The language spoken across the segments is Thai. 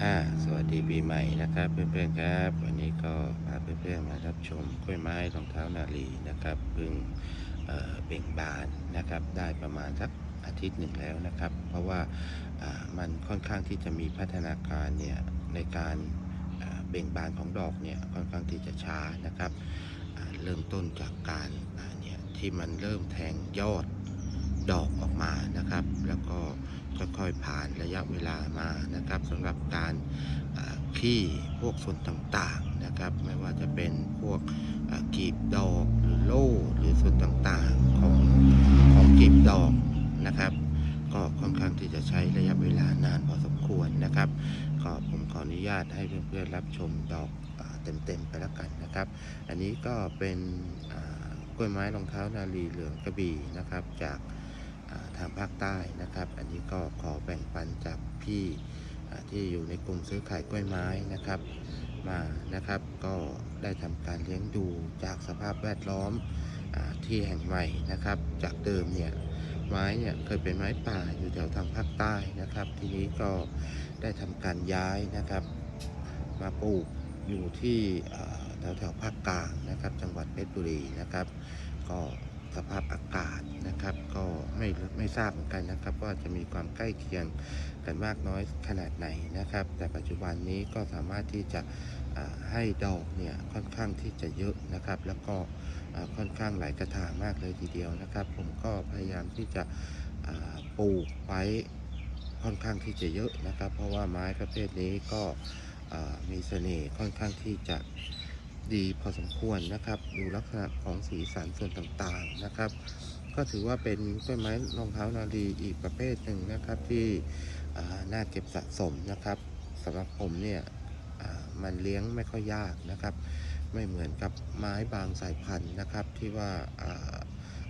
อ่าสวัสดีปีใหม่นะครับเพื่อนๆครับ วันนี้ก็พาเพื่อนๆมารับชมกล้วยไม้รองเท้านาลีนะครับเพิ่งเเบ่งบานนะครับ ได้ประมาณสักอาทิตย์หนึ่งแล้วนะครับ เพราะว่ามันค่อนข้างที่จะมีพัฒนาการเนี่ยในการเบ่งบานของดอกเนี่ยค่อนข้างที่จะช้านะครับเริ่มต้นจากการเนี่ยที่มันเริ่มแทงยอด ดอกออกมานะครับ แล้วก็ค่อยๆผ่านระยะเวลามานะครับสำหรับการขี้พวกส่วนต่างๆนะครับ ไม่ว่าจะเป็นพวกกีบดอกหรือโล่หรือส่วนต่างๆของของกีบดอกนะครับ ก็ค่อนข้างที่จะใช้ระยะเวลานานพอสมควรนะครับ ก็ผมขออนุญาตให้เพื่อนๆรับชมดอกเต็มๆไปแล้วกันนะครับ อันนี้ก็เป็นกล้วยไม้รองเท้านาลีเหลืองกระบี่นะครับจาก ทางภาคใต้นะครับ อันนี้ก็ขอแบ่งปันจากพี่ที่อยู่ในกลุ่มซื้อขายกล้วยไม้นะครับมานะครับก็ได้ทำการเลี้ยงดูจากสภาพแวดล้อมอที่แห่งใหม่นะครับ จากเดิมเนี่ยไม้เนี่ยเคยเป็นไม้ป่าอยู่แถวทางภาคใต้นะครับ ทีนี้ก็ได้ทำการย้ายนะครับ มาปลูกอยู่ที่แถวแถวๆภาคกลางนะครับ จังหวัดเพชรบุรีนะครับ ก็ สภาพอากาศนะครับ ก็ไม่ไม่ทราบเหมือนกันนะครับ ว่าจะมีความใกล้เคียงกันมากน้อยขนาดไหนนะครับ แต่ปัจจุบันนี้ก็สามารถที่จะให้ดอกเนี่ยค่อนข้างที่จะเยอะนะครับ แล้วก็ค่อนข้างหลายกระถางมากเลยทีเดียวนะครับ ผมก็พยายามที่จะปลูกไว้ค่อนข้างที่จะเยอะนะครับ เพราะว่าไม้ประเภทนี้ก็มีเสน่ห์ค่อนข้างที่จะ ดีพอสมควรนะครับ ดูลักษณะของสีสันส่วนต่างๆนะครับ ก็ถือว่าเป็นต้นไม้รองเท้านาลีอีกประเภทหนึ่งนะครับที่น่าเก็บสะสมนะครับสำหรับผมเนี่ยมันเลี้ยงไม่ค่อยยากนะครับ ไม่เหมือนกับไม้บางสายพันธุ์นะครับ ที่ว่า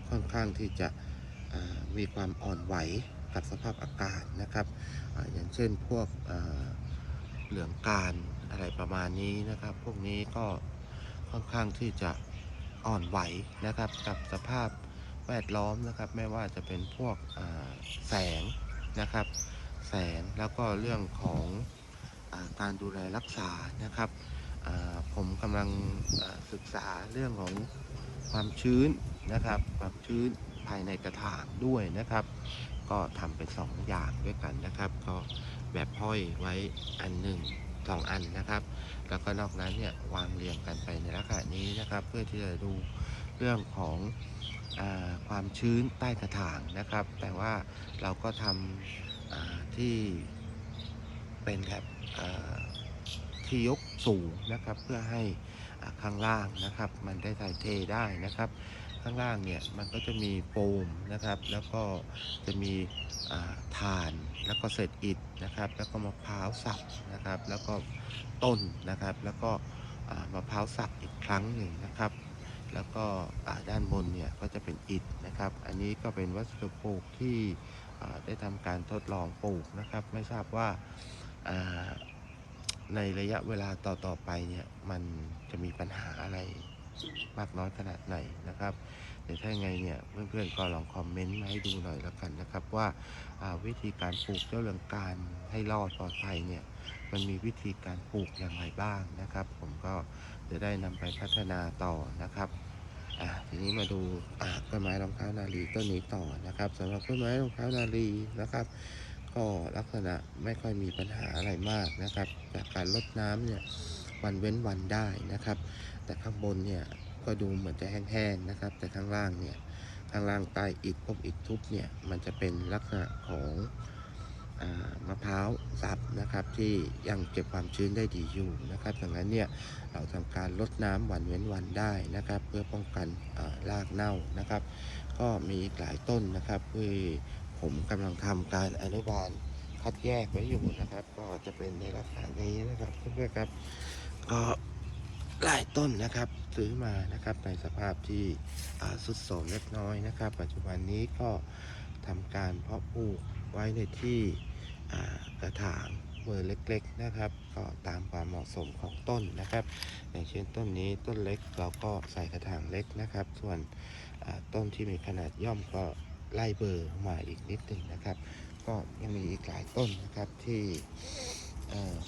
ค่อนข้างที่จะมีความอ่อนไหวกับสภาพอากาศนะครับออย่างเช่นพวกเหลืองการอะไรประมาณนี้นะครับ พวกนี้ก็ ค่อนข้างที่จะอ่อนไหวนะครับกับสภาพแวดล้อมนะครับไม่ว่าจะเป็นพวกแสงนะครับ แสงแล้วก็เรื่องของอการดูแลรักษานะครับผมกำลังศึกษาเรื่องของความชื้นนะครับความชื้นภายในกระถางด้วยนะครับ ก็ทำเป็นสองอย่างด้วยกันนะครับ ก็แบบห้อยไว้อันหนึ่ง สองอันนะครับ แล้วก็นอกนั้นเนี่ยวางเรียงกันไปในลักษณะนี้นะครับ เพื่อที่จะดูเรื่องของอความชื้นใต้กระถางนะครับ แต่ว่าเราก็ทำที่เป็นแบบที่ยกสูงนะครับ เพื่อให้ข้างล่างนะครับ มันได้ถ่ายเทได้นะครับ ข้างล่างเนี่ยมันก็จะมีโฟมนะครับ แล้วก็จะมีอ่าถ่านแล้วก็เศษอิฐนะครับ แล้วก็มะพร้าวสับนะครับ แล้วก็ต้นนะครับ แล้วก็มะพร้าวสับอีกครั้งหนึ่งนะครับ แล้วก็ด้านบนเนี่ยก็จะเป็นอิฐนะครับ อันนี้ก็เป็นวัสดุปลูกที่ได้ทำการทดลองปลูกนะครับ ไม่ทราบว่าอ่าในระยะเวลาต่อๆไปเนี่ยมันจะมีปัญหาอะไร มากน้อยขนาดไหนนะครับเดี๋ยวถ้าไงเนี่ยเพื่อนๆก็ลองคอมเมนต์มาให้ดูหน่อยแล้วกันนะครับ ว่าาวิธีการปลูกเจ้าเรืองการให้รอดปลอดภัยเนี่ยมันมีวิธีการปลูกอย่างไรบ้างนะครับ ผมก็จะได้นำไปพัฒนาต่อนะครับทีนี้มาดูต้นไม้รองเท้านาลีต้นนี้ต่อนะครับสำหรับต้นไม้รองเท้านาลีนะครับ ก็ลักษณะไม่ค่อยมีปัญหาอะไรมากนะครับ จากการลดน้ำเนี่ยวันเว้นวันได้นะครับ แต่ข้างบนเนี่ยก็ดูเหมือนจะแห้งๆนะครับ แต่ข้างล่างเนี่ยข้างล่างใต้อิฐพวกอิฐทุบเนี่ยมันจะเป็นลักษณะของอามะพร้าวสับนะครับที่ยังเก็บความชื้นได้ดีอยู่นะครับดังนั้นเนี่ยเราทำการลดน้ำวันเว้นวันได้นะครับ เพื่อป้องกันรากเน่านะครับ ก็มีหลายต้นนะครับที่ผมกำลังทำการอนุบาลคัดแยกไว้อยู่นะครับ ก็จะเป็นในลักษณะนี้นะครับเพื่อนๆครับก็ หลายต้นนะครับ ซื้อมานะครับในสภาพที่สุดโทรมเล็กน้อยนะครับ ปัจจุบันนี้ก็ทำการเพาะปลูกไว้ในที่กระถางเบอร์เล็กๆนะครับ ก็ตามความเหมาะสมของต้นนะครับ อย่างเช่นต้นนี้ต้นเล็กเราก็ใส่กระถางเล็กนะครับ ส่วนต้นที่มีขนาดย่อมก็ไล่เบอร์มาอีกนิดหนึ่งนะครับ ก็ยังมีอีกหลายต้นนะครับที่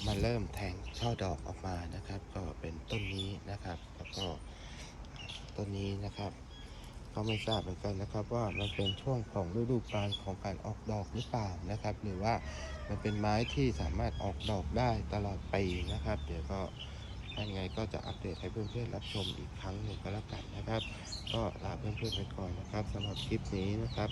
มาเริ่มแทงช่อดอกออกมานะครับ ก็เป็นต้นนี้นะครับ แล้วก็ต้นนี้นะครับก็ไม่ทราบเหมือนกันนะครับ ว่ามันเป็นช่วงของฤดูกาลของการออกดอกหรือเปล่านะครับ หรือว่ามันเป็นไม้ที่สามารถออกดอกได้ตลอดปีนะครับ เดี๋ยวก็ยังไงก็จะอัปเดตให้เพื่อนๆรับชมอีกครั้งหนึ่งก็แล้วกันนะครับ ก็ลาเพื่อนๆไปก่อนนะครับสำหรับคลิปนี้นะครับ